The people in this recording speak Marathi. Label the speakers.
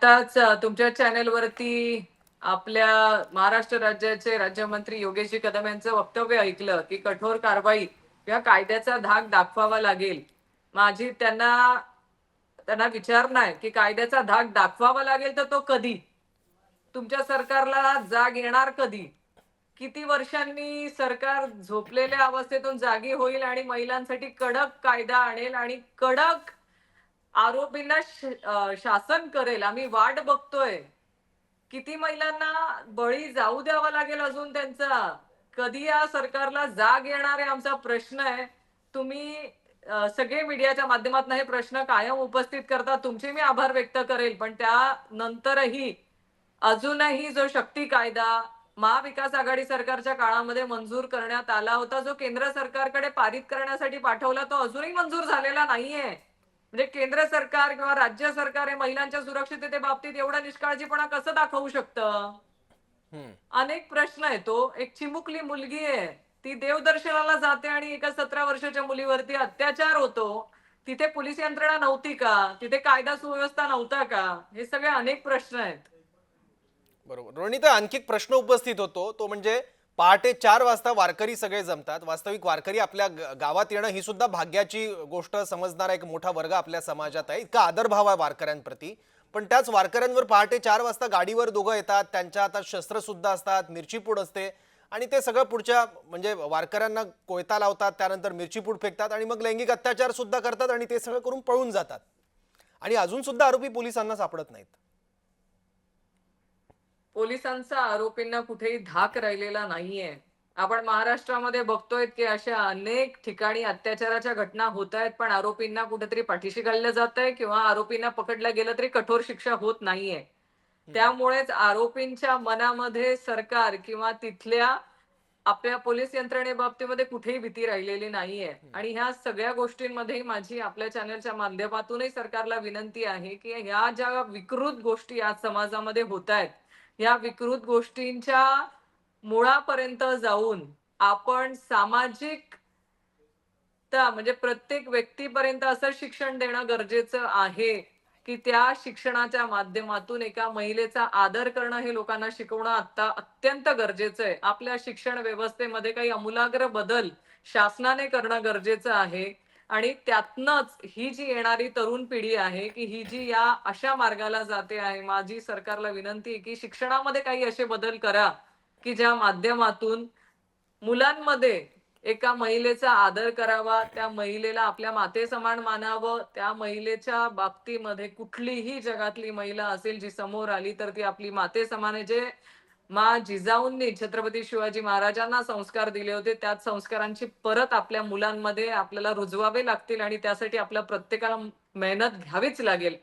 Speaker 1: आताच तुमच्या चॅनेलवरती आपल्या महाराष्ट्र राज्याचे राज्यमंत्री योगेशजी कदम यांचं वक्तव्य ऐकलं की कठोर कारवाई किंवा कायद्याचा धाक दाखवावा लागेल. माझी त्यांना त्यांना विचारणं आहे की कायद्याचा धाक दाखवावा लागेल तर तो कधी? तुमच्या सरकारला जाग येणार कधी? किती वर्षांनी सरकार झोपलेल्या अवस्थेतून जागी होईल आणि महिलांसाठी कडक कायदा आणेल आणि कडक आरोपींना शासन करेल. आम्ही वाट बघतोय. किती महिलांना बळी जाऊ द्यावा लागेल अजून त्यांचा? कधी या सरकारला जाग येणार आहे आमचा प्रश्न आहे. तुम्ही सगळे मीडियाच्या माध्यमातून हे प्रश्न कायम उपस्थित करता. तुमचे मी आभार व्यक्त करेल. पण त्यानंतरही अजूनही जो शक्ती कायदा महाविकास आघाडी सरकारच्या काळामध्ये मंजूर करण्यात आला होता जो केंद्र सरकारकडे पारित करण्यासाठी पाठवला तो अजूनही मंजूर झालेला नाहीये. म्हणजे केंद्र सरकार किंवा राज्य सरकार हे महिलांच्या सुरक्षितते बाबतीत एवढा निष्काळजीपणा कसं दाखवू शकतं. अनेक प्रश्न आहे तो एक चिमुकली मुलगी आहे. ती देवदर्शनाला जाते आणि एका सतरा वर्षाच्या मुलीवरती अत्याचार होतो. तिथे पोलीस यंत्रणा नव्हती का? तिथे कायदा सुव्यवस्था नव्हता का? हे सगळे अनेक प्रश्न आहेत.
Speaker 2: बरोबर. रोहिणीता आणखी एक प्रश्न उपस्थित होतो. तो म्हणजे पहाटे चार वाजता वारकरी सगळे जमतात. वास्तविक वारकरी आपल्या गावात येणं ही सुद्धा भाग्याची गोष्ट समजणारा एक मोठा वर्ग आपल्या समाजात आहे. इतका आदरभाव आहे वारकऱ्यांप्रती. पण त्याच वारकऱ्यांवर पहाटे चार वाजता गाडीवर दोघं येतात. त्यांच्या हातात शस्त्रसुद्धा असतात. मिरचीपूड असते. आणि ते सगळं पुढच्या म्हणजे वारकऱ्यांना कोयता लावतात. त्यानंतर मिरचीपूड फेकतात आणि मग लैंगिक अत्याचार सुद्धा करतात आणि ते सगळं करून पळून जातात. आणि अजून सुद्धा आरोपी पोलिसांना सापडत नाहीत.
Speaker 1: पोलिसांचा आरोपींना कुठेही धाक राहिलेला नाहीये. आपण महाराष्ट्रामध्ये बघतोय की अशा अनेक ठिकाणी अत्याचाराच्या घटना होत आहेत पण आरोपींना कुठेतरी पाठीशी घाललं जात आहे किंवा आरोपींना पकडलं गेलं तरी कठोर शिक्षा होत नाहीये. त्यामुळेच आरोपींच्या मनामध्ये सरकार किंवा तिथल्या आपल्या पोलीस यंत्रणेबाबतीमध्ये कुठेही भीती राहिलेली नाहीये. आणि ह्या सगळ्या गोष्टींमध्ये माझी आपल्या चॅनलच्या माध्यमातूनही सरकारला विनंती आहे की ह्या ज्या विकृत गोष्टी आज समाजामध्ये होत आहेत या विकृत गोष्टींच्या मुळापर्यंत जाऊन आपण सामाजिक म्हणजे प्रत्येक व्यक्तीपर्यंत असं शिक्षण देणं गरजेचं आहे की त्या शिक्षणाच्या माध्यमातून एका महिलेचा आदर करणं हे लोकांना शिकवणं आता अत्यंत गरजेचं आहे. आपल्या शिक्षण व्यवस्थेमध्ये काही अमूलाग्र बदल शासनाने करणं गरजेचं आहे. आणि त्यातनच ही जी येणारी तरुण पिढी आहे की ही जी या अशा मार्गाला जाते आहे माझी सरकारला विनंती आहे की शिक्षणामध्ये काही असे बदल करा की ज्या माध्यमातून मुलांमध्ये एका महिलेचा आदर करावा त्या महिलेला आपल्या माते समान मानावं त्या महिलेच्या बाबतीमध्ये कुठलीही जगातली महिला असेल जी समोर आली तर ती आपली माते समान आहे जे मा जिजाऊंनी छत्रपती शिवाजी महाराजांना संस्कार दिले होते. त्याच संस्कारांची परत आपल्या मुलांमध्ये आपल्याला रुजवावे लागतील आणि त्यासाठी आपल्या प्रत्येकाला मेहनत घ्यावीच लागेल.